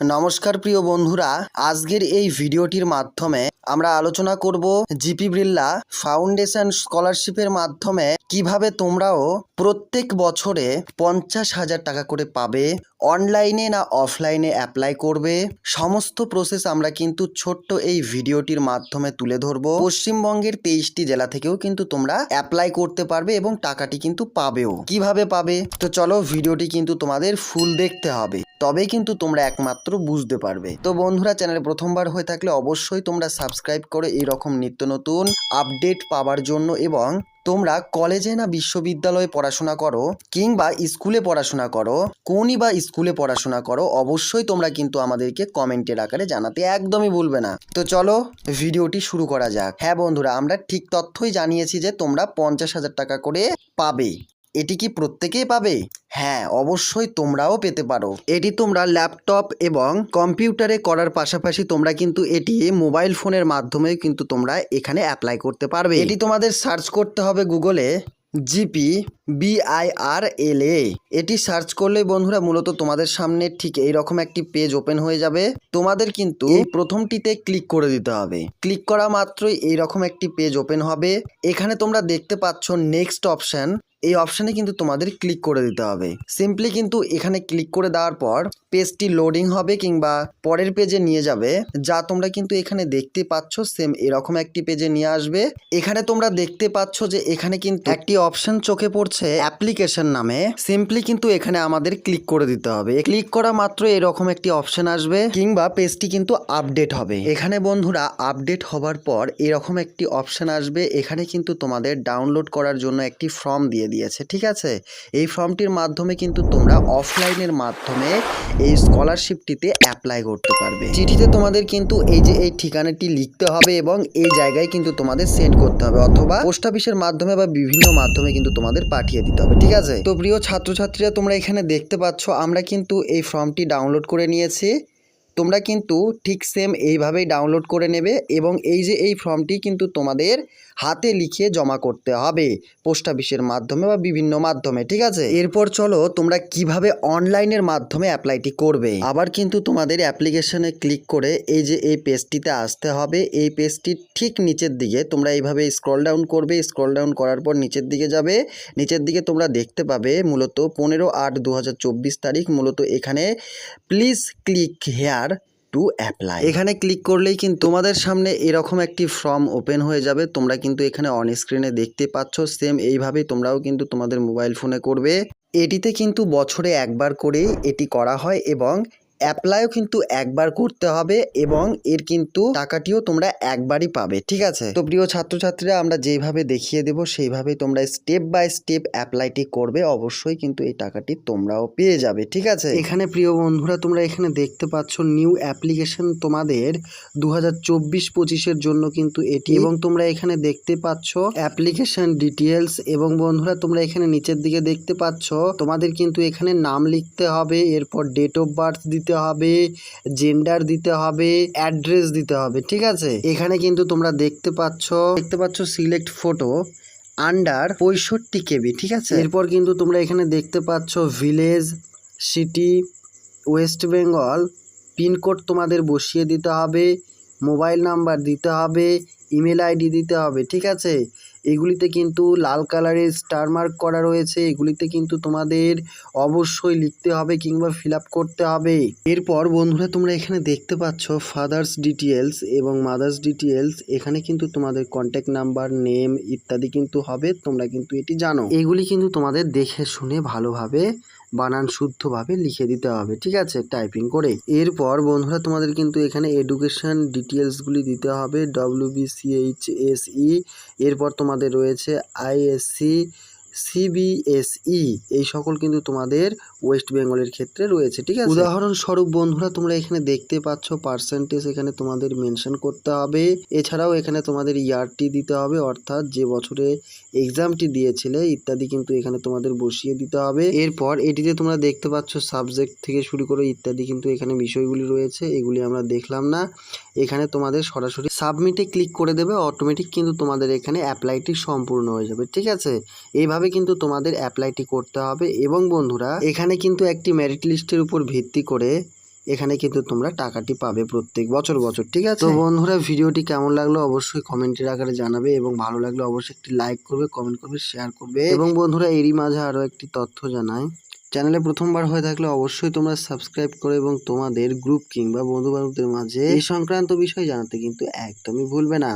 নমস্কার প্রিয় বন্ধুরা, আজকের এই ভিডিওটির মাধ্যমে আমরা আলোচনা করব জিপি বিড়লা ফাউন্ডেশন স্কলারশিপের মাধ্যমে কীভাবে তোমরাও প্রত্যেক বছরে পঞ্চাশ হাজার টাকা করে পাবে, অনলাইনে না অফলাইনে অ্যাপ্লাই করবে। সমস্ত প্রসেস আমরা কিন্তু ছোট্ট এই ভিডিওটির মাধ্যমে তুলে ধরবো। পশ্চিমবঙ্গের তেইশটি জেলা থেকেও কিন্তু তোমরা অ্যাপ্লাই করতে পারবে এবং টাকাটি কিন্তু পাবেও। কীভাবে পাবে? তো চলো ভিডিওটি কিন্তু তোমাদের ফুল দেখতে হবে। তবে কিন্তু তোমরা একমাত্র বুঝতে পারবে। তো বন্ধুরা, চ্যানেলে প্রথমবার হয়ে থাকলে অবশ্যই তোমরা সাবস্ক্রাইব করে এরকম নিত্য নতুন আপডেট পাওয়ার জন্য এবং তোমরা কলেজে না বিশ্ববিদ্যালয়ে পড়াশোনা করো কিংবা স্কুলে পড়াশোনা করো, কোনই বা স্কুলে পড়াশোনা করো, অবশ্যই তোমরা কিন্তু আমাদেরকে কমেন্টের আকারে জানাতে একদমই ভুলবে না। তো চলো, ভিডিওটি শুরু করা যাক। হ্যাঁ বন্ধুরা, আমরা ঠিক তথ্যই জানিয়েছি যে তোমরা পঞ্চাশ হাজার টাকা করে পাবে। এটি কি প্রত্যেকেই পাবে? হ্যাঁ অবশ্যই তোমরাও পেতে পারো। এটি তোমরা ল্যাপটপ এবং কম্পিউটারে করার পাশাপাশি তোমরা কিন্তু এটি মোবাইল ফোনের মাধ্যমেও কিন্তু তোমরা এখানে অ্যাপ্লাই করতে পারবে। এটি তোমাদের সার্চ করতে হবে গুগলে জিপি বিআইআর এল এ এটি সার্চ করলে বন্ধুরা মূলত তোমাদের সামনে ঠিক এইরকম একটি পেজ ওপেন হয়ে যাবে। তোমাদের কিন্তু প্রথমটিতে ক্লিক করে দিতে হবে। ক্লিক করা মাত্রই এইরকম একটি পেজ ওপেন হবে। এখানে তোমরা দেখতে পাচ্ছ নেক্সট অপশন। এই অপশানে কিন্তু তোমাদের ক্লিক করে দিতে হবে। সিম্পলি কিন্তু এখানে ক্লিক করে দেওয়ার পর পেজটি লোডিং হবে কিংবা পরের পেজে নিয়ে যাবে। যা তোমরা কিন্তু এখানে দেখতে পাচ্ছ সেম এরকম একটি পেজে নিয়ে আসবে। এখানে তোমরা দেখতে পাচ্ছ যে এখানে কিন্তু একটি অপশন চোখে পড়ছে অ্যাপ্লিকেশন নামে। সিম্পলি কিন্তু এখানে আমাদের ক্লিক করে দিতে হবে। ক্লিক করা মাত্র এরকম একটি অপশন আসবে কিংবা পেজটি কিন্তু আপডেট হবে। এখানে বন্ধুরা আপডেট হবার পর এরকম একটি অপশন আসবে। এখানে কিন্তু তোমাদের ডাউনলোড করার জন্য একটি ফর্ম দিয়ে দিয়েছে, ঠিক আছে? এই ফর্মটির মাধ্যমে কিন্তু তোমরা অফলাইনের মাধ্যমে এই স্কলারশিপটিতে অ্যাপ্লাই করতে পারবে। চিঠিতে তোমাদের কিন্তু এই যে এই ঠিকানাটি লিখতে হবে এবং এই জায়গায় কিন্তু তোমাদের সেন্ড করতে হবে অথবা পোস্ট অফিসের মাধ্যমে বা বিভিন্ন মাধ্যমে কিন্তু তোমাদের পাঠিয়ে দিতে হবে, ঠিক আছে? তো প্রিয় ছাত্রছাত্রীরা তোমরা এখানে দেখতে পাচ্ছ, আমরা কিন্তু এই ফর্মটি ডাউনলোড করে নিয়েছি। তোমরা কিন্তু ঠিক সেম এইভাবেই ডাউনলোড করে নেবে এবং এই যে এই ফর্মটি কিন্তু তোমাদের হাতে লিখে জমা করতে হবে পোস্ট অফিসের মাধ্যমে বা বিভিন্ন মাধ্যমে, ঠিক আছে? এরপর চলো তোমরা কীভাবে অনলাইনের মাধ্যমে অ্যাপ্লাইটি করবে। আবার কিন্তু তোমাদের অ্যাপ্লিকেশনে ক্লিক করে এই যে এই পেজটিতে আসতে হবে। এই পেজটির ঠিক নিচের দিকে তোমরা এইভাবে স্ক্রল ডাউন করবে। স্ক্রল ডাউন করার পর নিচের দিকে যাবে। নিচের দিকে তোমরা দেখতে পাবে মূলত পনেরো আট দু তারিখ মূলত এখানে please click here to apply এখানে ক্লিক করলেই কিন্তু তোমাদের সামনে এরকম একটি ফর্ম ওপেন হয়ে যাবে। তোমরা কিন্তু এখানে অন স্ক্রিনে দেখতে পাচ্ছ সেম এইভাবেই তোমরাও কিন্তু তোমাদের মোবাইল ফোনে করবে। এটিতে কিন্তু বছরে একবার করে এটি করা হয় এবং অ্যাপ্লাইও কিন্তু একবার করতে হবে এবং এর কিন্তু টাকাটিও তোমরা একবারই পাবে, ঠিক আছে? তো প্রিয় ছাত্রছাত্রীরা, আমরা যেভাবে দেখিয়ে দেব, সেইভাবে তোমরা স্টেপ বাই স্টেপ অ্যাপ্লাইটি করবে, অবশ্যই কিন্তু এই টাকাটি তোমরাও পেয়ে যাবে, ঠিক আছে? এখানে প্রিয় বন্ধুরা, তোমরা এখানে দেখতে পাচ্ছ নিউ অ্যাপ্লিকেশন তোমাদের দু হাজার চব্বিশ পঁচিশের জন্য কিন্তু এটি এবং তোমরা এখানে দেখতে পাচ্ছ অ্যাপ্লিকেশন ডিটেলস এবং বন্ধুরা, তোমরা এখানে নিচের দিকে দেখতে পাচ্ছ তোমাদের কিন্তু এখানে নাম লিখতে হবে, এরপর ডেট অফ বার্থ দিতে হবে জেন্ডার দিতে হবে অ্যাড্রেস দিতে হবে, ঠিক আছে? এখানে কিন্তু তোমরা দেখতে পাচ্ছ দেখতে পাচ্ছ সিলেক্ট ফটো আন্ডার পঁয়ষট্টি কেবি, ঠিক আছে? এরপর কিন্তু তোমরা এখানে দেখতে পাচ্ছ village city West Bengal pincode তোমাদের বসিয়ে দিতে হবে মোবাইল নাম্বার দিতে হবে ইমেল আইডি দিতে হবে, ঠিক আছে? এগুলিতে কিন্তু লাল কালারের স্টার মার্ক করা রয়েছে, এগুলিতে কিন্তু তোমাদের অবশ্যই লিখতে হবে কিংবা ফিল করতে হবে। এরপর বন্ধুরা তোমরা এখানে দেখতে পাচ্ছ ফাদার্স ডিটেলস এবং মাদার্স ডিটেলস এখানে কিন্তু তোমাদের কন্ট্যাক্ট নাম্বার নেম ইত্যাদি কিন্তু হবে, তোমরা কিন্তু এটি জানো। এগুলি কিন্তু তোমাদের দেখে শুনে ভালোভাবে বানান শুদ্ধভাবে লিখে দিতে হবে, ঠিক আছে? টাইপিং করে। এরপর বন্ধুরা, তোমাদের কিন্তু এখানে এডুকেশন ডিটেলসগুলি দিতে হবে ডব্লিউ বিসিএইচ এস ই এরপর তোমাদের রয়েছে আইএসসি সিবিএসই এই সকল কিন্তু তোমাদের ওয়েস্ট বেঙ্গলের ক্ষেত্রে রয়েছে, ঠিক আছে? উদাহরণস্বরূপ বন্ধুরা, তোমরা এখানে দেখতে পাচ্ছ পার্সেন্টেজ এখানে তোমাদের মেনশন করতে হবে। এছাড়াও এখানে তোমাদের ইয়ারটি দিতে হবে, অর্থাৎ যে বছরে এক্সামটি দিয়েছিলে, ইত্যাদি কিন্তু এখানে তোমাদের বসিয়ে দিতে হবে। এরপর এটিতে তোমরা দেখতে পাচ্ছ সাবজেক্ট থেকে শুরু করে ইত্যাদি কিন্তু এখানে বিষয়গুলি রয়েছে, এগুলি আমরা দেখলাম না। এখানে তোমাদের সরাসরি সাবমিটে ক্লিক করে দেবে অটোমেটিক কিন্তু তোমাদের এখানে অ্যাপ্লাইটি সম্পূর্ণ হয়ে যাবে, ঠিক আছে? এইভাবে কিন্তু তোমাদের অ্যাপ্লাইটি করতে হবে এবং বন্ধুরা, এখানে কিন্তু একটি মেরিট লিস্টের উপর ভিত্তি করে এখানে কিন্তু তোমরা টাকাটি পাবে প্রত্যেক বছর বছর, ঠিক আছে? তো বন্ধুরা, ভিডিওটি কেমন লাগল অবশ্যই কমেন্টের আকারে জানাবে এবং ভালো লাগলে অবশ্যই একটি লাইক করবে কমেন্ট করবে শেয়ার করবে এবং বন্ধুরা, এরই মাঝে আরও একটি তথ্য জানাই। চ্যানেলে প্রথমবার হয়ে থাকলে অবশ্যই তোমরা সাবস্ক্রাইব করো এবং তোমাদের গ্রুপ কিংবা বন্ধু বান্ধবদের মাঝে এই সংক্রান্ত বিষয় জানাতে কিন্তু একদমই ভুলবে না।